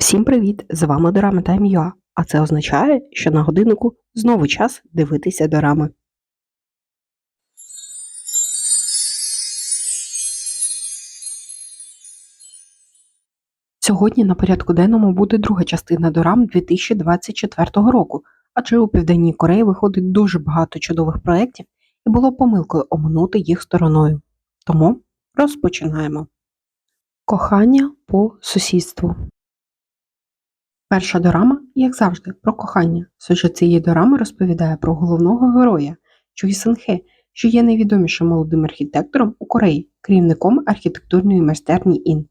Всім привіт! З вами Дорама Тайм Юа, а це означає, що на годиннику знову час дивитися дорами. Сьогодні на порядку денному буде друга частина дорам 2024 року, адже у Південній Кореї виходить дуже багато чудових проєктів і було помилкою оминути їх стороною. Тому розпочинаємо. Кохання по сусідству. Перша дорама, як завжди, про кохання. Сюжет цієї дорами розповідає про головного героя Чуй Сенхе, що є найвідомішим молодим архітектором у Кореї, керівником архітектурної майстерні Ін.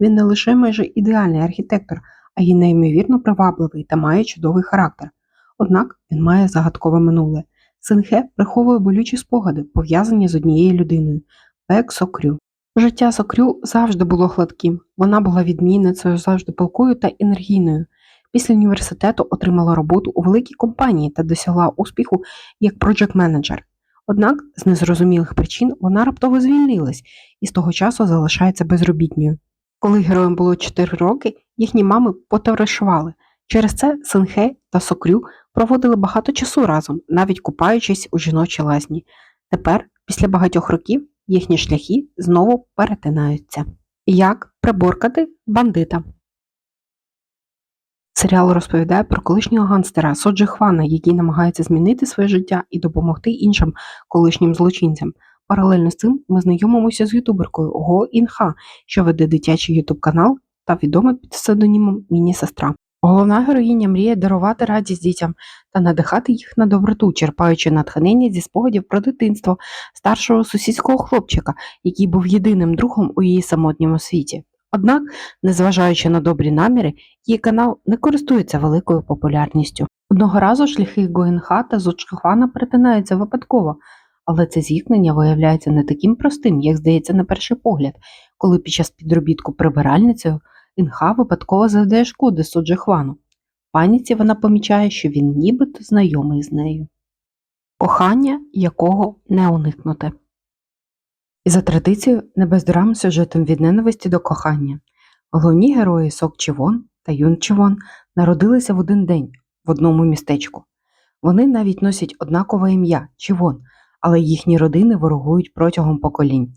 Він не лише майже ідеальний архітектор, а й неймовірно привабливий та має чудовий характер. Однак він має загадкове минуле. Сенхе приховує болючі спогади, пов'язані з однією людиною Пек Сокрю. Життя Сокрю завжди було гладким. Вона була відмінницею, завжди палкою та енергійною. Після університету отримала роботу у великій компанії та досягла успіху як проджект менеджер. Однак з незрозумілих причин вона раптово звільнилась і з того часу залишається безробітньою. Коли героям було 4 роки, їхні мами потоваришували. Через це Синхе та Сокрю проводили багато часу разом, навіть купаючись у жіночій лазні. Тепер, після багатьох років, їхні шляхи знову перетинаються. Як приборкати бандита? Серіал розповідає про колишнього ганстера Соджи Хвана, який намагається змінити своє життя і допомогти іншим колишнім злочинцям. Паралельно з цим ми знайомимося з ютуберкою Го Інха, що веде дитячий ютуб канал та відома під псевдонімом Міні-сестра. Головна героїня мріє дарувати радість дітям та надихати їх на доброту, черпаючи натхнення зі спогадів про дитинство старшого сусідського хлопчика, який був єдиним другом у її самотньому світі. Однак, незважаючи на добрі наміри, її канал не користується великою популярністю. Одного разу шляхи Гоїнха та Зочхвана перетинаються випадково, але це зіткнення виявляється не таким простим, як здається на перший погляд, коли під час підробітку прибиральницею Інха випадково завдає шкоди Суджи Хвану. В паніці вона помічає, що він нібито знайомий з нею. Кохання, якого не уникнути. І за традицією не без драм сюжетом від ненависті до кохання. Головні герої Сок Чівон та Юн Чівон народилися в один день в одному містечку. Вони навіть носять однакове ім'я Чівон, але їхні родини ворогують протягом поколінь.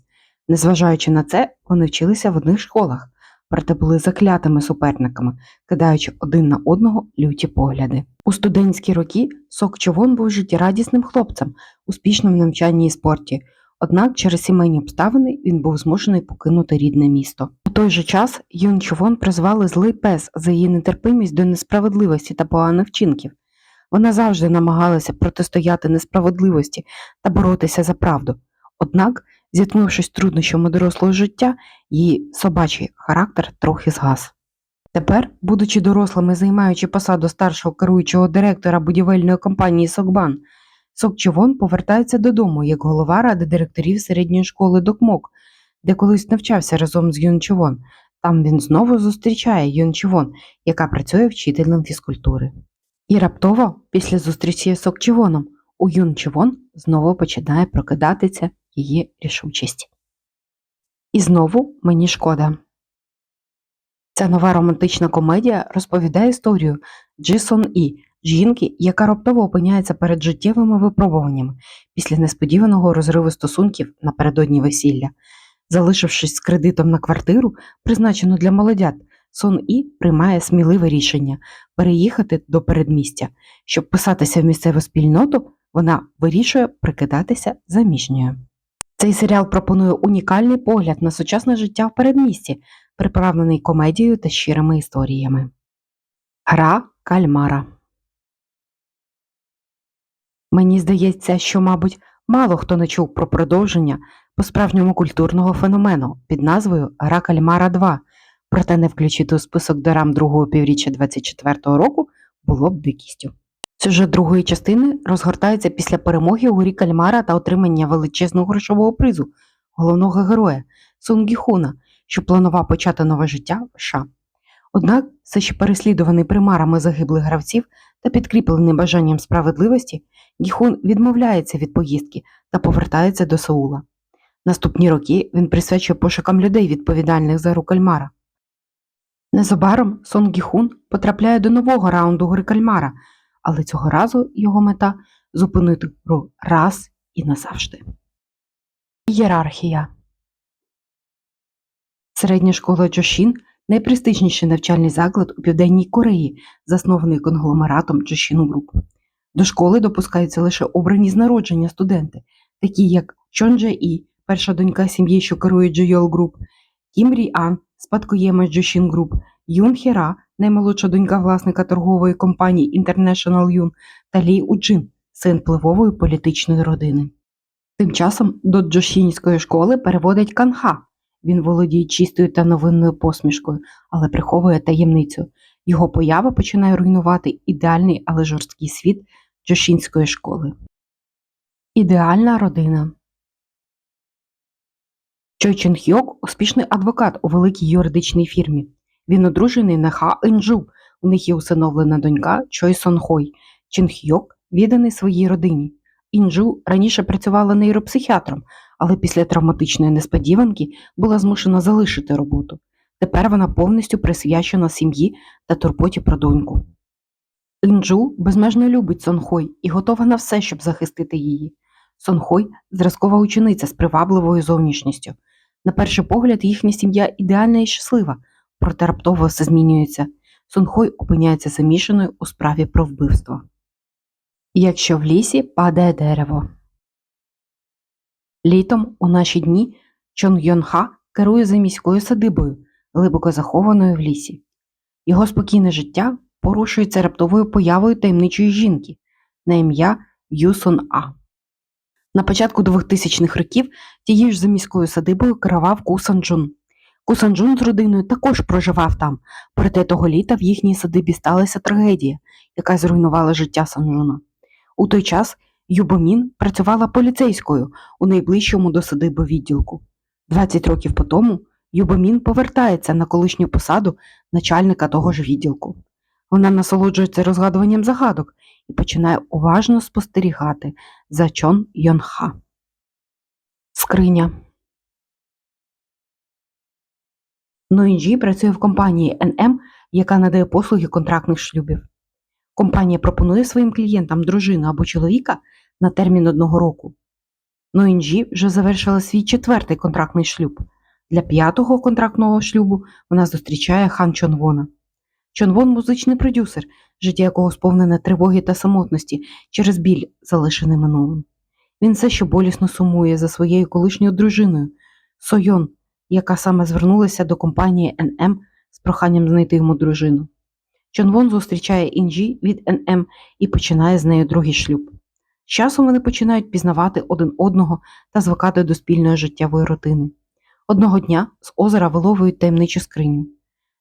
Незважаючи на це, вони вчилися в одних школах, проте були заклятими суперниками, кидаючи один на одного люті погляди. У студентські роки Сок Чівон був життєрадісним хлопцем, успішним в навчанні і спорті. Однак через сімейні обставини він був змушений покинути рідне місто. У той же час Юн Чувон призвали злий пес за її нетерпимість до несправедливості та поганих вчинків. Вона завжди намагалася протистояти несправедливості та боротися за правду. Однак, зіткнувшись з труднощами дорослого життя, її собачий характер трохи згас. Тепер, будучи дорослими, займаючи посаду старшого керуючого директора будівельної компанії Сокбан, Сок Чивон повертається додому як голова ради директорів середньої школи Докмок, де колись навчався разом з Юн Чивон. Там він знову зустрічає Юн Чивон, яка працює вчителем фізкультури. І раптово, після зустрічі з Сок Чивоном, у Юн Чивон знову починає прокидатися її рішучість. І знову мені шкода. Ця нова романтична комедія розповідає історію Джисон І, жінки, яка раптово опиняється перед життєвими випробуваннями після несподіваного розриву стосунків напередодні весілля. Залишившись з кредитом на квартиру, призначену для молодят, Сон І приймає сміливе рішення переїхати до передмістя. Щоб писатися в місцеву спільноту, вона вирішує прикидатися заміжньою. Цей серіал пропонує унікальний погляд на сучасне життя в передмісті, приправлений комедією та щирими історіями. Гра кальмара. Мені здається, що, мабуть, мало хто не чув про продовження по-справжньому культурного феномену під назвою Гра Кальмара 2, проте не включити у список дорам другого півріччя 24-го року було б дикістю. Сюжет другої частини розгортається після перемоги у грі Кальмара та отримання величезного грошового призу головного героя Сунгі Хуна, що планував почати нове життя в США. Однак, все ще переслідуваний примарами загиблих гравців та підкріплений бажанням справедливості, Гіхун відмовляється від поїздки та повертається до Сеула. Наступні роки він присвячує пошукам людей, відповідальних за гру кальмара. Незабаром Сон Гіхун потрапляє до нового раунду гри кальмара, але цього разу його мета зупинити гру раз і назавжди. Ієрархія Середня школа Джошін найпрестижніший навчальний заклад у Південній Кореї, заснований конгломератом Джошін Груп. До школи допускаються лише обрані з народження студенти, такі як Чон Дже І, перша донька сім'ї, що керує Джойол Груп, Кім Рі Ан, спадкоємець Джошін Груп, Юн Хіра, наймолодша донька власника торгової компанії International Юн, та Лі Уджин, син впливової політичної родини. Тим часом до Джошінської школи переводять Канха. Він володіє чистою та новинною посмішкою, але приховує таємницю. Його поява починає руйнувати ідеальний, але жорсткий світ Джошінської школи. Ідеальна родина Чой Чен Хьок – успішний адвокат у великій юридичній фірмі. Він одружений на Ха Інджу. У них є усиновлена донька Чой Сон Хой. Чен Хьок відданий своїй родині. Інджу раніше працювала нейропсихіатром, але після травматичної несподіванки була змушена залишити роботу. Тепер вона повністю присвячена сім'ї та турботі про доньку. Інджу безмежно любить Сонхой і готова на все, щоб захистити її. Сонхой зразкова учениця з привабливою зовнішністю. На перший погляд, їхня сім'я ідеальна і щаслива, проте раптово все змінюється. Сонхой опиняється замішаною у справі про вбивство. Якщо в лісі падає дерево. Літом у наші дні Чон Йонха керує заміською садибою, глибоко захованою в лісі. Його спокійне життя порушується раптовою появою таємничої жінки на ім'я Юсон А. На початку 2000-х років тією ж заміською садибою керував Кусан Джун. Кусан Джун з родиною також проживав там, проте того літа в їхній садибі сталася трагедія, яка зруйнувала життя Санджуна. У той час Юбомін працювала поліцейською у найближчому до садиби відділку. 20 років по тому Юбомін повертається на колишню посаду начальника того ж відділку. Вона насолоджується розгадуванням загадок і починає уважно спостерігати за Чон Йонха. Скриня Ноінджі працює в компанії НМ, яка надає послуги контрактних шлюбів. Компанія пропонує своїм клієнтам дружину або чоловіка на термін одного року. Ноінджі вже завершила свій четвертий контрактний шлюб. Для п'ятого контрактного шлюбу вона зустрічає хан Чонвона. Чонвон музичний продюсер, життя якого сповнене тривоги та самотності через біль, залишений минулим. Він все ще болісно сумує за своєю колишньою дружиною Сойон, яка саме звернулася до компанії НМ з проханням знайти йому дружину. Чонвон зустрічає Інджі від НМ і починає з нею другий шлюб. З часом вони починають пізнавати один одного та звикати до спільної життєвої рутини. Одного дня з озера виловують таємничу скриню.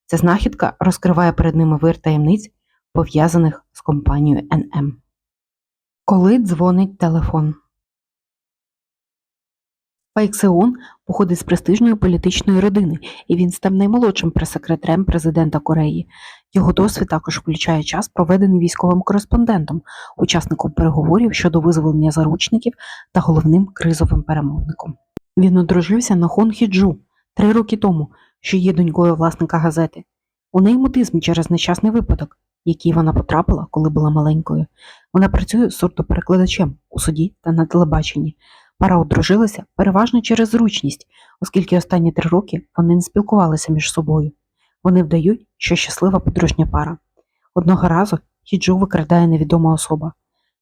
Ця знахідка розкриває перед ними вир таємниць, пов'язаних з компанією НМ. Коли дзвонить телефон. Пайк Сеун походить з престижної політичної родини, і він став наймолодшим прес-секретарем президента Кореї. Його досвід також включає час, проведений військовим кореспондентом, учасником переговорів щодо визволення заручників та головним кризовим перемовником. Він одружився на Хон Хіджу три роки тому, що є донькою власника газети. У неї мутизм через нещасний випадок, який вона потрапила, коли була маленькою. Вона працює сурдоперекладачем у суді та на телебаченні. Пара одружилася переважно через зручність, оскільки останні три роки вони не спілкувалися між собою. Вони вдають, що щаслива подружня пара. Одного разу Хіджу викрадає невідома особа.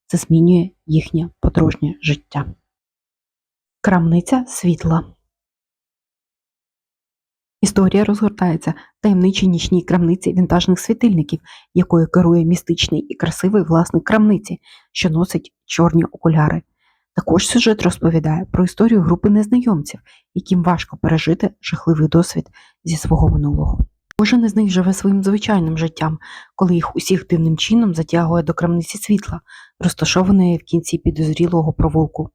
Це змінює їхнє подружнє життя. Крамниця світла Історія розгортається в таємничій нічній крамниці вінтажних світильників, якою керує містичний і красивий власник крамниці, що носить чорні окуляри. Також сюжет розповідає про історію групи незнайомців, яким важко пережити жахливий досвід зі свого минулого. Кожен із них живе своїм звичайним життям, коли їх усіх дивним чином затягує до крамниці світла, розташованої в кінці підозрілого провулку.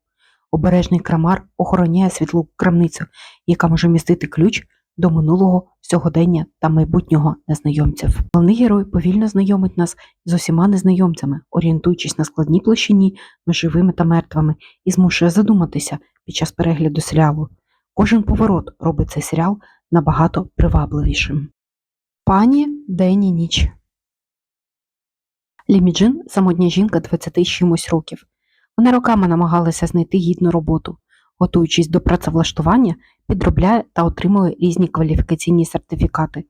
Обережний крамар охороняє світлу крамницю, яка може містити ключ до минулого, сьогодення та майбутнього незнайомців. Головний герой повільно знайомить нас з усіма незнайомцями, орієнтуючись на складній площині між живими та мертвими, і змушує задуматися під час перегляду серіалу. Кожен поворот робить цей серіал набагато привабливішим. Пані день і ніч. Ліміджин самотня жінка 20 чимось років. Вона роками намагалася знайти гідну роботу. Готуючись до працевлаштування, підробляє та отримує різні кваліфікаційні сертифікати.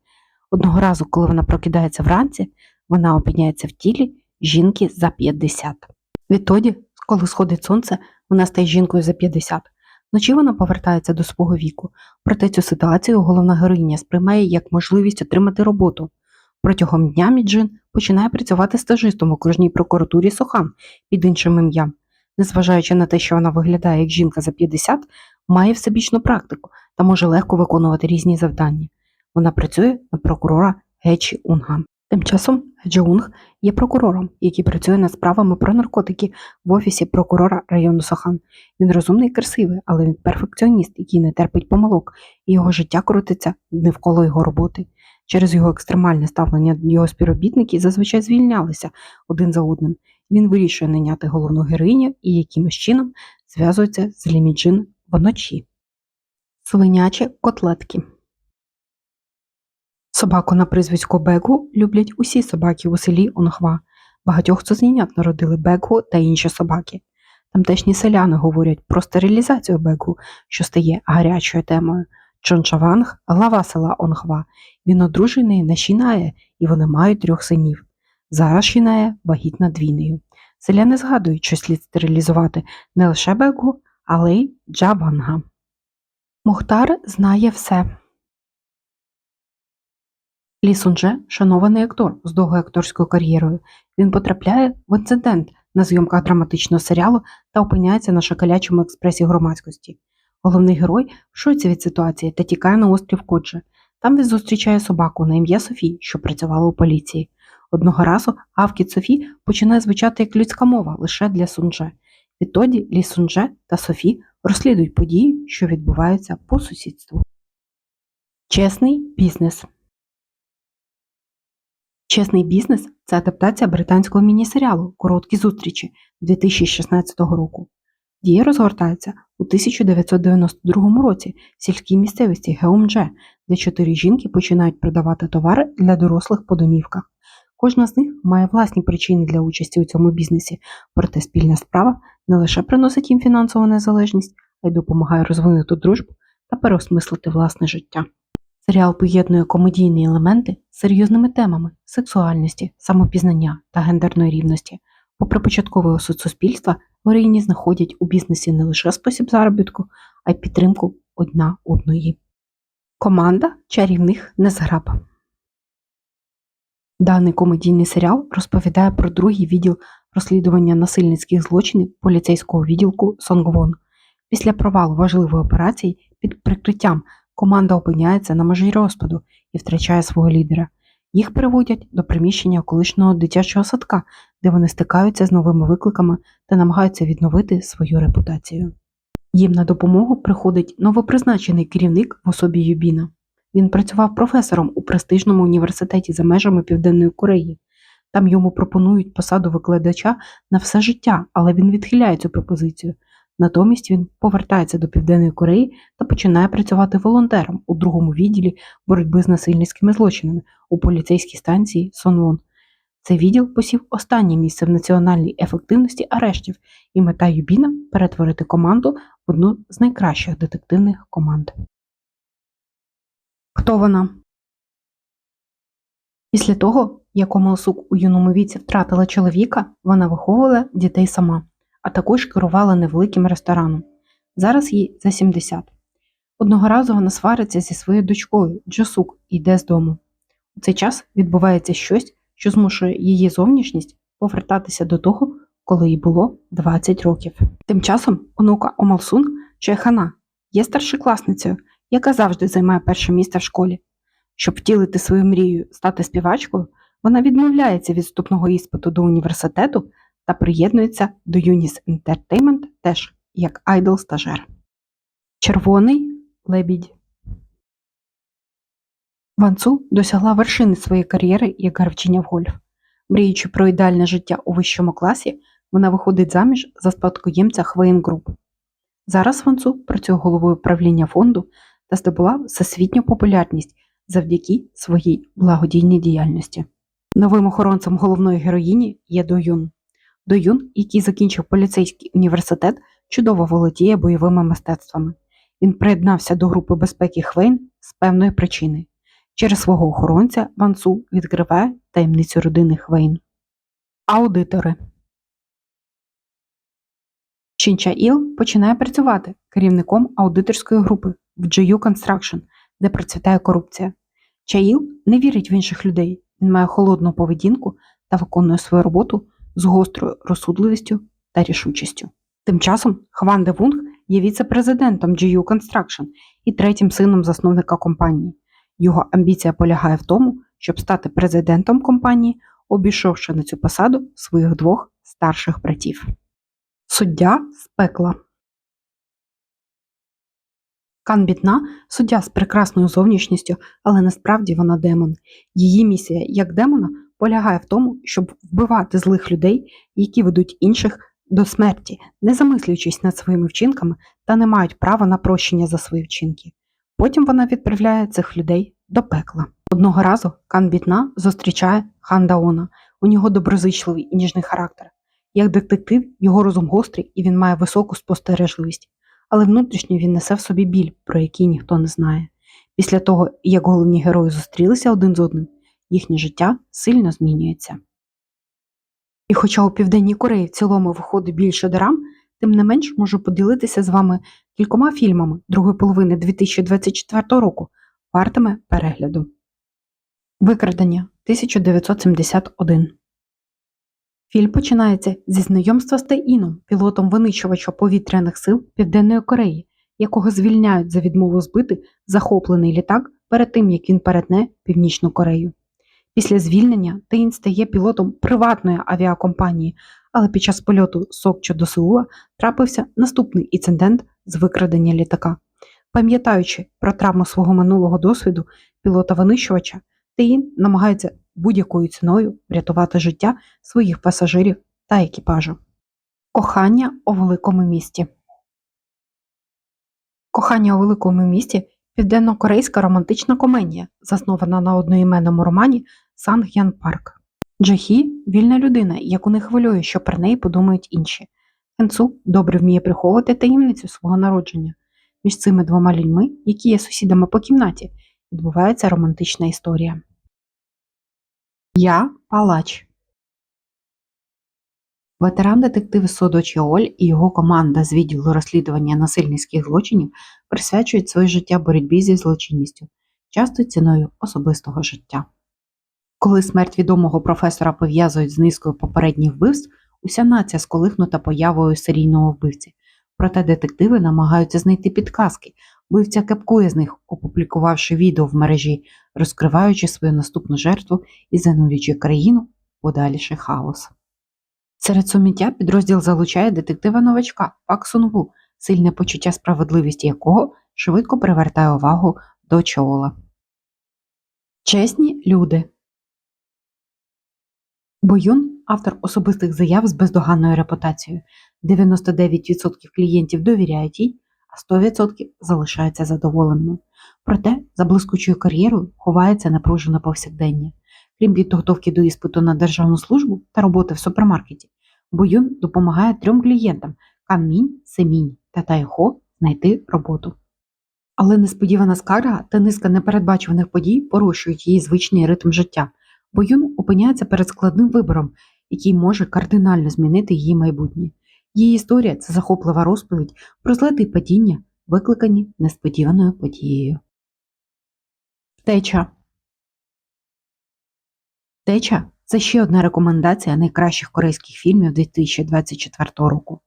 Одного разу, коли вона прокидається вранці, вона опиняється в тілі жінки за 50. Відтоді, коли сходить сонце, вона стає жінкою за 50. Вночі вона повертається до свого віку. Проте цю ситуацію головна героїня сприймає як можливість отримати роботу. Протягом дня Міджин починає працювати стажистом у окружній прокуратурі Сохан під іншим ім'ям. Незважаючи на те, що вона виглядає як жінка за 50, має всебічну практику та може легко виконувати різні завдання. Вона працює на прокурора Гечі Унга. Тим часом Джеунг є прокурором, який працює над справами про наркотики в офісі прокурора району Сохан. Він розумний і красивий, але він перфекціоніст, який не терпить помилок, і його життя крутиться навколо його роботи. Через його екстремальне ставлення його співробітники зазвичай звільнялися один за одним. Він вирішує найняти головну героїню і якимось чином зв'язується з Ліміджин вночі. Свинячі котлетки. Собаку на прізвисько Бегу люблять усі собаки у селі Онгва. Багатьох цуценят народили Бегу та інші собаки. Тамтешні селяни говорять про стерилізацію Бегу, що стає гарячою темою. Чончаванг – глава села Онгва. Він одружений на Шінає, і вони мають трьох синів. Зараз Шінає вагітна двійнею. Селяни згадують, що слід стерилізувати не лише Бегу, але й Джаванга. Мухтар знає все. Лі Сунже – шанований актор з довгою акторською кар'єрою. Він потрапляє в інцидент на зйомках драматичного серіалу та опиняється на шоколячому експресі громадськості. Головний герой шоці від ситуації та тікає на острів Кодже. Там він зустрічає собаку на ім'я Софі, що працювала у поліції. Одного разу гавкіт Софі починає звучати як людська мова лише для Сунже. Відтоді Лі Сунже та Софі розслідують події, що відбуваються по сусідству. Чесний бізнес Чесний бізнес це адаптація британського міні-серіалу Короткі зустрічі 2016 року. Дія розгортається у 1992 році в сільській місцевості Геомдже, де чотири жінки починають продавати товари для дорослих по домівках. Кожна з них має власні причини для участі у цьому бізнесі, проте спільна справа не лише приносить їм фінансову незалежність, а й допомагає розвинути дружбу та переосмислити власне життя. Серіал поєднує комедійні елементи з серйозними темами сексуальності, самопізнання та гендерної рівності. Попри початковий осуд суспільства, героїні знаходять у бізнесі не лише спосіб заробітку, а й підтримку одна одної. Команда чарівних незграб. Даний комедійний серіал розповідає про другий відділ розслідування насильницьких злочинів поліцейського відділку Сонгвон. Після провалу важливої операції під прикриттям команда опиняється на межі розпаду і втрачає свого лідера. Їх приводять до приміщення колишнього дитячого садка, де вони стикаються з новими викликами та намагаються відновити свою репутацію. Їм на допомогу приходить новопризначений керівник в особі Юбіна. Він працював професором у престижному університеті за межами Південної Кореї. Там йому пропонують посаду викладача на все життя, але він відхиляє цю пропозицію. Натомість він повертається до Південної Кореї та починає працювати волонтером у другому відділі боротьби з насильницькими злочинами у поліцейській станції Сонвон. Цей відділ посів останнє місце в національній ефективності арештів, і мета Юбіна перетворити команду в одну з найкращих детективних команд. Хто вона? Після того, як Омалсук у юному віці втратила чоловіка, вона виховувала дітей сама, а також керувала невеликим рестораном. Зараз їй за 70. Одного разу вона свариться зі своєю дочкою Джосук і йде з дому. У цей час відбувається щось, що змушує її зовнішність повертатися до того, коли їй було 20 років. Тим часом онука Омалсун Чайхана є старшокласницею, яка завжди займає перше місце в школі. Щоб втілити свою мрію стати співачкою, вона відмовляється від вступного іспиту до університету та приєднується до Юніс Entertainment теж як айдол-стажер. Червоний лебідь Ван Цу досягла вершини своєї кар'єри як гравчиня в гольф. Мріючи про ідеальне життя у вищому класі, вона виходить заміж за спадкоємця Хвейн Груп. Зараз Ван Цу працює головою правління фонду та здобула всесвітню популярність завдяки своїй благодійній діяльності. Новим охоронцем головної героїні є Доюн. Доюн, який закінчив поліцейський університет, чудово володіє бойовими мистецтвами. Він приєднався до групи безпеки Хвейн з певної причини. Через свого охоронця Ван Цу відкриває таємницю родини Хвейн. Аудитори Чінча Іл починає працювати керівником аудиторської групи в GU Construction, де процвітає корупція. Чаїл не вірить в інших людей, він має холодну поведінку та виконує свою роботу з гострою розсудливістю та рішучістю. Тим часом Хван Де Вунг є віце-президентом GU Construction і третім сином засновника компанії. Його амбіція полягає в тому, щоб стати президентом компанії, обійшовши на цю посаду своїх двох старших братів. Суддя з пекла Кан Бітна – суддя з прекрасною зовнішністю, але насправді вона демон. Її місія як демона полягає в тому, щоб вбивати злих людей, які ведуть інших до смерті, не замислюючись над своїми вчинками та не мають права на прощення за свої вчинки. Потім вона відправляє цих людей до пекла. Одного разу Кан Бітна зустрічає хан Даона. У нього доброзичливий і ніжний характер. Як детектив, його розум гострий і він має високу спостережливість, але внутрішньо він несе в собі біль, про який ніхто не знає. Після того, як головні герої зустрілися один з одним, їхнє життя сильно змінюється. І хоча у Південній Кореї в цілому виходить більше драм, тим не менш можу поділитися з вами кількома фільмами другої половини 2024 року, вартими перегляду. Викрадення 1971 Фільм починається зі знайомства з Тайіном, пілотом винищувача повітряних сил Південної Кореї, якого звільняють за відмову збити захоплений літак перед тим, як він перетне Північну Корею. Після звільнення Тейн стає пілотом приватної авіакомпанії, але під час польоту Сокчо до Сеула трапився наступний інцидент з викрадення літака. Пам'ятаючи про травму свого минулого досвіду пілота винищувача, Тейн намагається будь-якою ціною врятувати життя своїх пасажирів та екіпажу. Кохання у великому місті Кохання у великому місті південно-корейська романтична комедія, заснована на одноіменному романі Санг'ян Парк. Джахі вільна людина, яку не хвилює, що про неї подумають інші. Хенцу добре вміє приховувати таємницю свого народження. Між цими двома людьми, які є сусідами по кімнаті, відбувається романтична історія. Я палач. Ветеран детектив Содо Чіоль і його команда з відділу розслідування насильницьких злочинів присвячують своє життя боротьбі зі злочинністю, часто ціною особистого життя. Коли смерть відомого професора пов'язують з низкою попередніх вбивств, уся нація сколихнута появою серійного вбивці. Проте детективи намагаються знайти підказки, вбивця кепкує з них, опублікувавши відео в мережі, розкриваючи свою наступну жертву і занурюючи країну в подальший хаос. Серед суміття підрозділ залучає детектива новачка Пак Сунву, сильне почуття справедливості якого швидко привертає увагу до чола. Чесні люди Боюн автор особистих заяв з бездоганною репутацією. 99% клієнтів довіряють їй, а 100% залишаються задоволеними. Проте за блискучою кар'єрою ховається напружене повсякдення. Крім підготовки до іспиту на державну службу та роботи в супермаркеті, Боюн допомагає трьом клієнтам Канмінь, Семінь та Тайхо знайти роботу. Але несподівана скарга та низка непередбачуваних подій порушують її звичний ритм життя. Боюн опиняється перед складним вибором, який може кардинально змінити її майбутнє. Її історія це захоплива розповідь про злети падіння, викликані несподіваною подією. Втеча Втеча це ще одна рекомендація найкращих корейських фільмів 2024 року.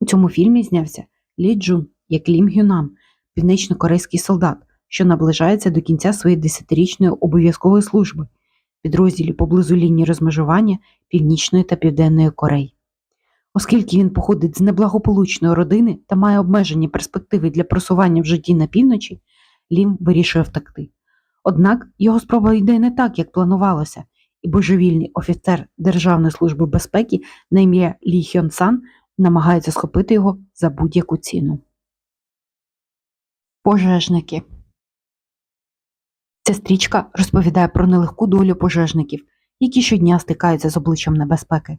У цьому фільмі знявся Лі Джун як Лім Гюнам, північно-корейський солдат, що наближається до кінця своєї десятирічної обов'язкової служби підрозділі поблизу лінії розмежування Північної та Південної Кореї. Оскільки він походить з неблагополучної родини та має обмежені перспективи для просування в житті на півночі, Лім вирішує втекти. Однак його спроба йде не так, як планувалося, і божевільний офіцер Державної служби безпеки на ім'я Лі Хьон Сан намагається схопити його за будь-яку ціну. Пожежники Ця стрічка розповідає про нелегку долю пожежників, які щодня стикаються з обличчям небезпеки.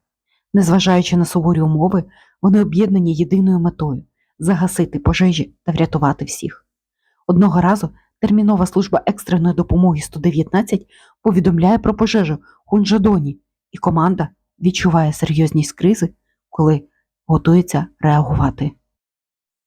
Незважаючи на суворі умови, вони об'єднані єдиною метою загасити пожежі та врятувати всіх. Одного разу термінова служба екстреної допомоги 119 повідомляє про пожежу Хунжадоні, і команда відчуває серйозність кризи, коли готується реагувати.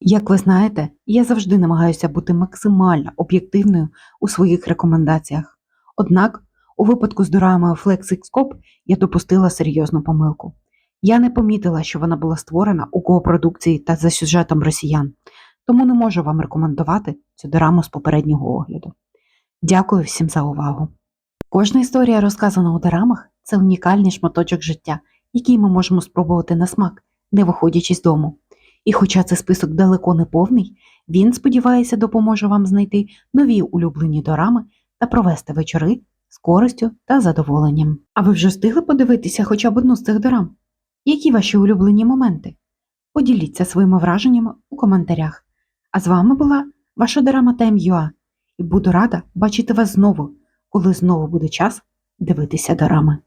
Як ви знаєте, я завжди намагаюся бути максимально об'єктивною у своїх рекомендаціях. Однак, у випадку з дорамою FlexXCOP я допустила серйозну помилку. Я не помітила, що вона була створена у копродукції та за сюжетом росіян, тому не можу вам рекомендувати цю дораму з попереднього огляду. Дякую всім за увагу. Кожна історія, розказана у дорамах, це унікальний шматочок життя, який ми можемо спробувати на смак, не виходячи з дому. І хоча цей список далеко не повний, він, сподівається, допоможе вам знайти нові улюблені дорами та провести вечори з користю та задоволенням. А ви вже встигли подивитися хоча б одну з цих дорам? Які ваші улюблені моменти? Поділіться своїми враженнями у коментарях. А з вами була ваша дорама Тайм.ua і буду рада бачити вас знову, коли знову буде час дивитися дорами.